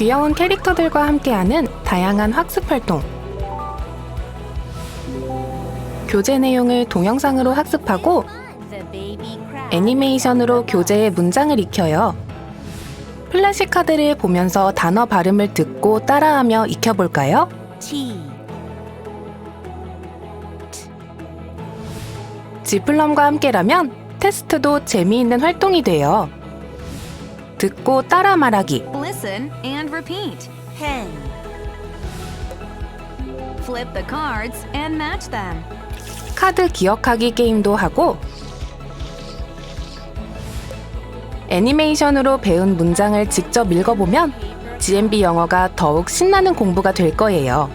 귀여운 캐릭터들과 함께하는 다양한 학습 활동. 교재 내용을 동영상으로 학습하고 애니메이션으로 교재의 문장을 익혀요. 플래시 카드를 보면서 단어 발음을 듣고 따라하며 익혀볼까요? 지플럼과 함께라면 테스트도 재미있는 활동이 돼요. 듣고 따라 말하기, Listen and repeat. pen, Flip the cards and match them. 카드 기억하기 게임도 하고 애니메이션으로 배운 문장을 직접 읽어보면 GMB 영어가 더욱 신나는 공부가 될 거예요.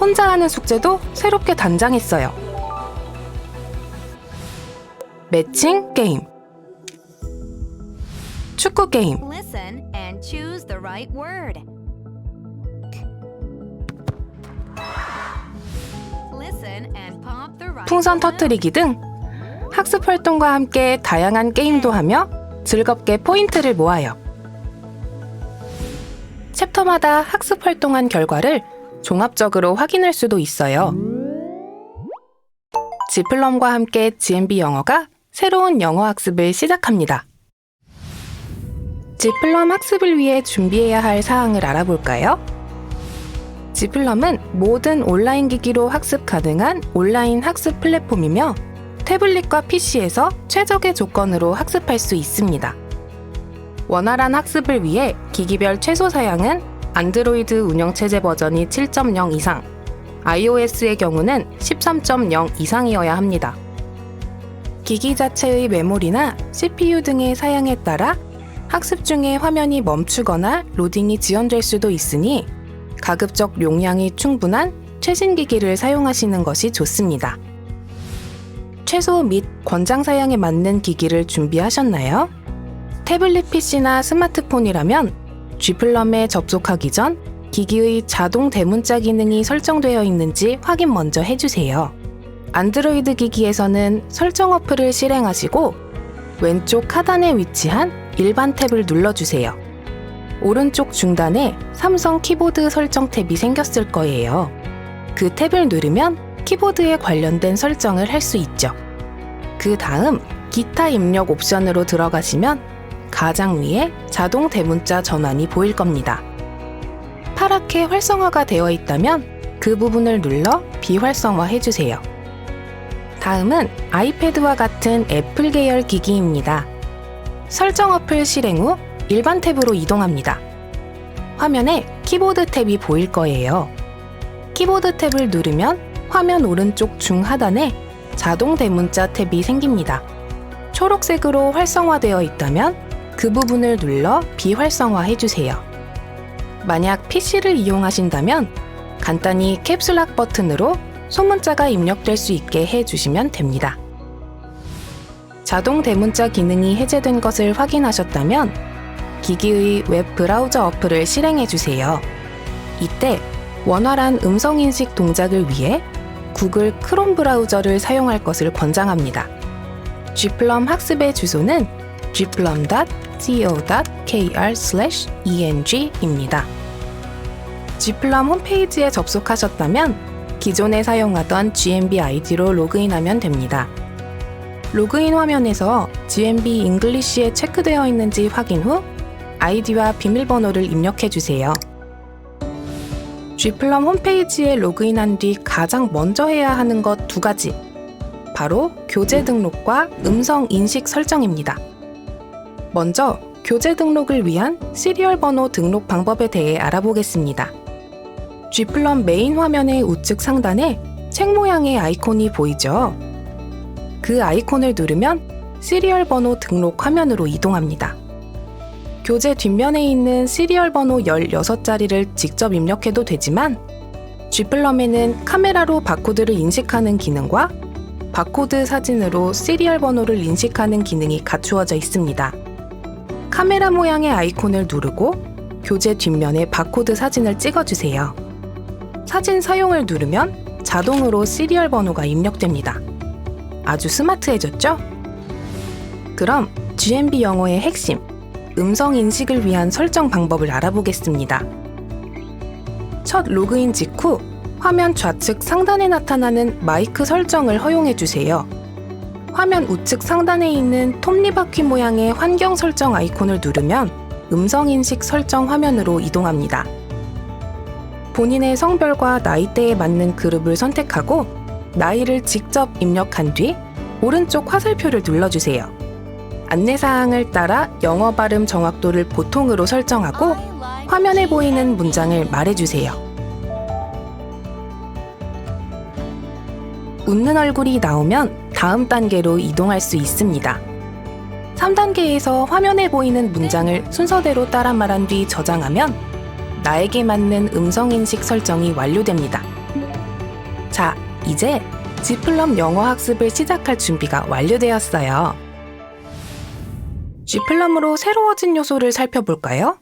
혼자 하는 숙제도 새롭게 단장했어요. 매칭 게임, 축구 게임, Listen and choose the right word. Listen and pop the right 풍선. 터트리기 등 학습 활동과 함께 다양한 게임도 하며 즐겁게 포인트를 모아요. 챕터마다 학습 활동한 결과를 종합적으로 확인할 수도 있어요. 지플럼과 함께 GMB 영어가 새로운 영어 학습을 시작합니다. 지플럼 학습을 위해 준비해야 할 사항을 알아볼까요? 지플럼은 모든 온라인 기기로 학습 가능한 온라인 학습 플랫폼이며 태블릿과 PC에서 최적의 조건으로 학습할 수 있습니다. 원활한 학습을 위해 기기별 최소 사양은 안드로이드 운영체제 버전이 7.0 이상, iOS의 경우는 13.0 이상이어야 합니다. 기기 자체의 메모리나 CPU 등의 사양에 따라 학습 중에 화면이 멈추거나 로딩이 지연될 수도 있으니 가급적 용량이 충분한 최신 기기를 사용하시는 것이 좋습니다. 최소 및 권장 사양에 맞는 기기를 준비하셨나요? 태블릿 PC나 스마트폰이라면 G플럼에 접속하기 전 기기의 자동 대문자 기능이 설정되어 있는지 확인 먼저 해주세요. 안드로이드 기기에서는 설정 어플을 실행하시고 왼쪽 하단에 위치한 일반 탭을 눌러주세요. 오른쪽 중단에 삼성 키보드 설정 탭이 생겼을 거예요. 그 탭을 누르면 키보드에 관련된 설정을 할 수 있죠. 그 다음 기타 입력 옵션으로 들어가시면 가장 위에 자동 대문자 전환이 보일 겁니다. 파랗게 활성화가 되어 있다면 그 부분을 눌러 비활성화 해주세요. 다음은 아이패드와 같은 애플 계열 기기입니다. 설정 어플 실행 후 일반 탭으로 이동합니다. 화면에 키보드 탭이 보일 거예요. 키보드 탭을 누르면 화면 오른쪽 중하단에 자동 대문자 탭이 생깁니다. 초록색으로 활성화되어 있다면 그 부분을 눌러 비활성화 해 주세요. 만약 PC를 이용하신다면 간단히 캡슐락 버튼으로 소문자가 입력될 수 있게 해주시면 됩니다. 자동 대문자 기능이 해제된 것을 확인하셨다면 기기의 웹 브라우저 어플을 실행해 주세요. 이때 원활한 음성 인식 동작을 위해 구글 크롬 브라우저를 사용할 것을 권장합니다. Gplum 학습의 주소는 gplum.co.kr/eng입니다. Gplum 홈페이지에 접속하셨다면 기존에 사용하던 GMB 아이디로 로그인하면 됩니다. 로그인 화면에서 GMB 잉글리시에 체크되어 있는지 확인 후 아이디와 비밀번호를 입력해 주세요. G플럼 홈페이지에 로그인한 뒤 가장 먼저 해야 하는 것 두 가지. 바로 교재 등록과 음성 인식 설정입니다. 먼저 교재 등록을 위한 시리얼 번호 등록 방법에 대해 알아보겠습니다. G플럼 메인 화면의 우측 상단에 책 모양의 아이콘이 보이죠? 그 아이콘을 누르면 시리얼 번호 등록 화면으로 이동합니다. 교재 뒷면에 있는 시리얼 번호 16자리를 직접 입력해도 되지만 G플럼에는 카메라로 바코드를 인식하는 기능과 바코드 사진으로 시리얼 번호를 인식하는 기능이 갖추어져 있습니다. 카메라 모양의 아이콘을 누르고 교재 뒷면에 바코드 사진을 찍어주세요. 사진 사용을 누르면 자동으로 시리얼 번호가 입력됩니다. 아주 스마트해졌죠? 그럼 GMB 영어의 핵심, 음성 인식을 위한 설정 방법을 알아보겠습니다. 첫 로그인 직후 화면 좌측 상단에 나타나는 마이크 설정을 허용해 주세요. 화면 우측 상단에 있는 톱니바퀴 모양의 환경 설정 아이콘을 누르면 음성 인식 설정 화면으로 이동합니다. 본인의 성별과 나이대에 맞는 그룹을 선택하고 나이를 직접 입력한 뒤 오른쪽 화살표를 눌러주세요. 안내사항을 따라 영어 발음 정확도를 보통으로 설정하고 화면에 보이는 문장을 말해주세요. 웃는 얼굴이 나오면 다음 단계로 이동할 수 있습니다. 3단계에서 화면에 보이는 문장을 순서대로 따라 말한 뒤 저장하면 나에게 맞는 음성인식 설정이 완료됩니다. 자, 이제 G플럼 영어 학습을 시작할 준비가 완료되었어요. G플럼으로 새로워진 요소를 살펴볼까요?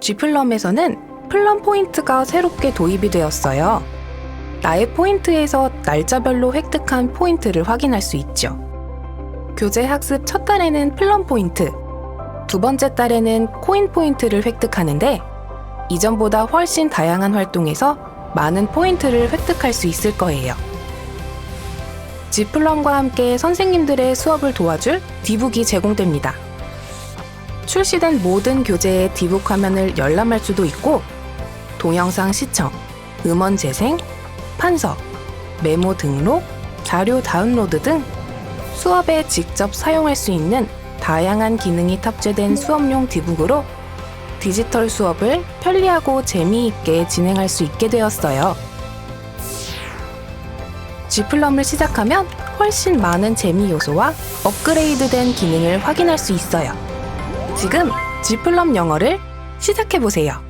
G플럼에서는 플럼 포인트가 새롭게 도입이 되었어요. 나의 포인트에서 날짜별로 획득한 포인트를 확인할 수 있죠. 교재 학습 첫 달에는 플럼 포인트, 두 번째 달에는 코인 포인트를 획득하는데 이전보다 훨씬 다양한 활동에서 많은 포인트를 획득할 수 있을 거예요. G플럼과 함께 선생님들의 수업을 도와줄 디북이 제공됩니다. 출시된 모든 교재의 디북 화면을 열람할 수도 있고 동영상 시청, 음원 재생, 판서, 메모 등록, 자료 다운로드 등 수업에 직접 사용할 수 있는 다양한 기능이 탑재된 수업용 디북으로 디지털 수업을 편리하고 재미있게 진행할 수 있게 되었어요. G플럼을 시작하면 훨씬 많은 재미 요소와 업그레이드된 기능을 확인할 수 있어요. 지금 G플럼 영어를 시작해 보세요.